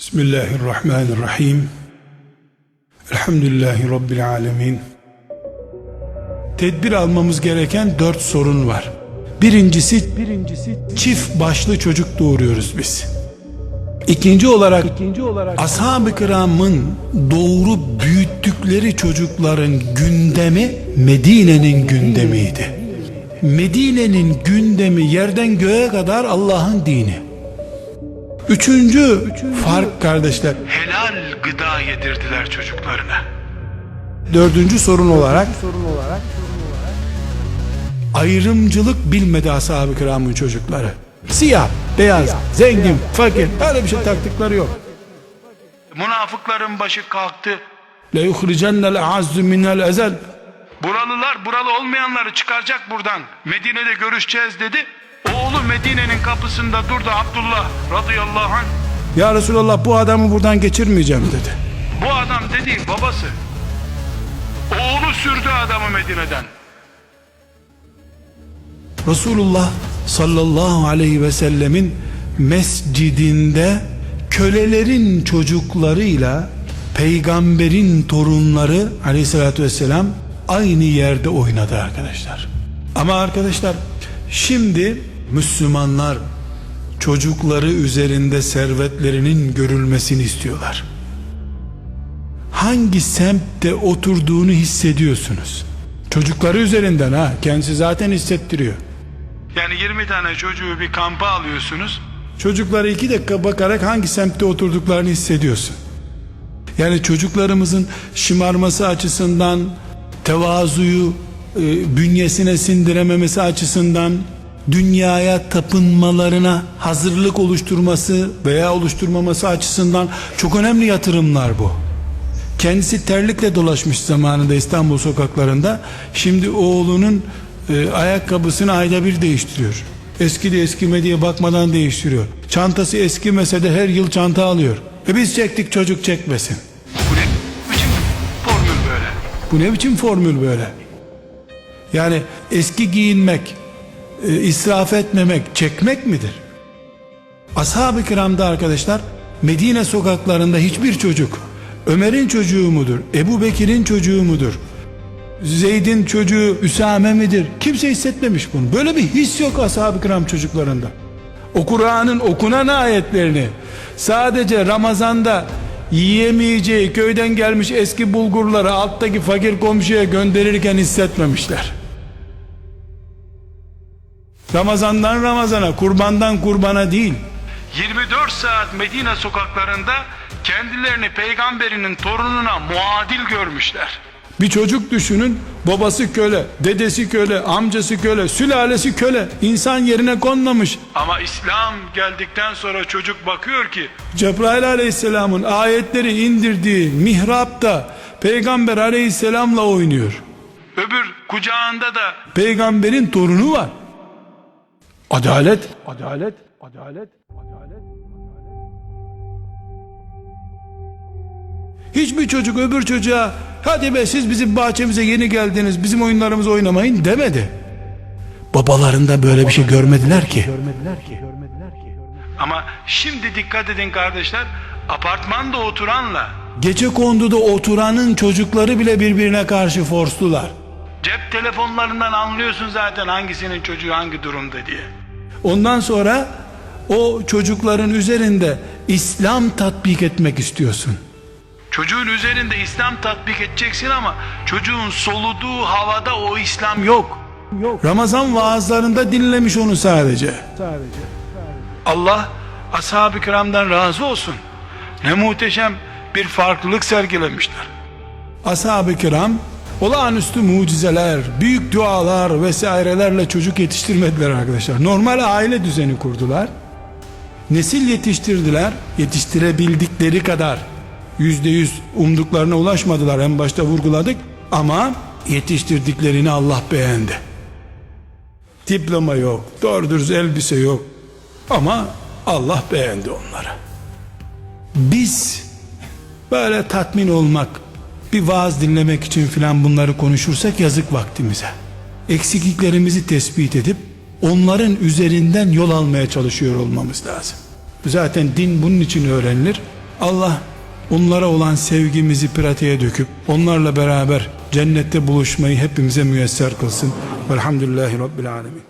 Bismillahirrahmanirrahim. Elhamdülillahi Rabbil alemin. Tedbir almamız gereken dört sorun var. Birincisi, birincisi çift başlı çocuk doğuruyoruz biz. İkinci olarak, ikinci olarak ashab-ı kiramın doğurup büyüttükleri çocukların gündemi Medine'nin gündemiydi. Medine'nin gündemi yerden göğe kadar Allah'ın dini. Üçüncü, fark kardeşler. Helal gıda yedirdiler çocuklarına. Dördüncü sorun olarak ayrımcılık bilmedi ashab-ı kiramın çocukları. Siyah, beyaz, zengin, fakir öyle bir şey taktıkları yok. Münafıkların başı kalktı. Le yuhricennel azzu minel ezel. Buralılar buralı olmayanları çıkaracak buradan. Medine'de görüşeceğiz dedi. Oğlu Medine'nin kapısında durdu Abdullah radıyallahu anh. Ya Resulallah bu adamı buradan geçirmeyeceğim dedi. Bu adam dedi babası. Oğlu sürdü adamı Medine'den. Resulullah sallallahu aleyhi ve sellemin mescidinde kölelerin çocuklarıyla peygamberin torunları aleyhissalatü vesselam aynı yerde oynadı arkadaşlar. Ama arkadaşlar şimdi Müslümanlar çocukları üzerinde servetlerinin görülmesini istiyorlar. Hangi semtte oturduğunu hissediyorsunuz. Çocukları üzerinden ha kendisi zaten hissettiriyor. Yani 20 tane çocuğu bir kampa alıyorsunuz. Çocuklara iki dakika bakarak hangi semtte oturduklarını hissediyorsun. Yani çocuklarımızın şımarması açısından, tevazuyu e, bünyesine sindirememesi açısından, dünyaya tapınmalarına hazırlık oluşturması veya oluşturmaması açısından çok önemli yatırımlar bu. Kendisi terlikle dolaşmış zamanında İstanbul sokaklarında. Şimdi oğlunun e, ayakkabısını ayda bir değiştiriyor. Eski de eskime diye bakmadan değiştiriyor. Çantası eskimese de her yıl çanta alıyor. E biz çektik çocuk çekmesin. Bu ne biçim formül böyle? Bu ne biçim formül böyle? Yani eski giyinmek, e, israf etmemek, çekmek midir? Ashab-ı kiramda arkadaşlar Medine sokaklarında hiçbir çocuk Ömer'in çocuğu mudur? Ebu Bekir'in çocuğu mudur? Zeyd'in çocuğu Üsame midir? Kimse hissetmemiş bunu. Böyle bir his yok ashab-ı kiram çocuklarında. O Kur'an'ın okunan ayetlerini sadece Ramazan'da yiyemeyeceği köyden gelmiş eski bulgurları alttaki fakir komşuya gönderirken hissetmemişler. Ramazandan Ramazana, kurbandan kurbana değil. 24 saat Medine sokaklarında kendilerini peygamberinin torununa muadil görmüşler. Bir çocuk düşünün babası köle, dedesi köle, amcası köle, sülalesi köle. İnsan yerine konmamış. Ama İslam geldikten sonra çocuk bakıyor ki Cebrail aleyhisselamın ayetleri indirdiği mihrapta peygamber aleyhisselamla oynuyor. Öbür kucağında da peygamberin torunu var. Adalet, adalet, adalet, adalet. Hiçbir çocuk öbür çocuğa hadi be siz bizim bahçemize yeni geldiniz bizim oyunlarımızı oynamayın demedi. Babalarında böyle bir şey görmediler ki. Ama şimdi dikkat edin kardeşler apartmanda oturanla gece konduda oturanın çocukları bile birbirine karşı forslular. Cep telefonlarından anlıyorsun zaten hangisinin çocuğu hangi durumda diye. Ondan sonra o çocukların üzerinde İslam tatbik etmek istiyorsun. Çocuğun üzerinde İslam tatbik edeceksin ama çocuğun soluduğu havada o İslam yok. Yok. Ramazan vaazlarında dinlemiş onu sadece. Sadece. Allah ashab-ı kiramdan razı olsun. Ne muhteşem bir farklılık sergilemişler. Ashab-ı kiram olağanüstü mucizeler, büyük dualar vesairelerle çocuk yetiştirmediler arkadaşlar. Normal aile düzeni kurdular. Nesil yetiştirdiler, yetiştirebildikleri kadar yüzde yüz umduklarına ulaşmadılar en başta vurguladık ama yetiştirdiklerini Allah beğendi. Diploma yok, doğru dürüst elbise yok ama Allah beğendi onları. Biz böyle tatmin olmak, bir vaaz dinlemek için filan bunları konuşursak yazık vaktimize. Eksikliklerimizi tespit edip onların üzerinden yol almaya çalışıyor olmamız lazım. Zaten din bunun için öğrenilir. Allah onlara olan sevgimizi pratiğe döküp onlarla beraber cennette buluşmayı hepimize müyesser kılsın. Velhamdülillahi Rabbil Alemin.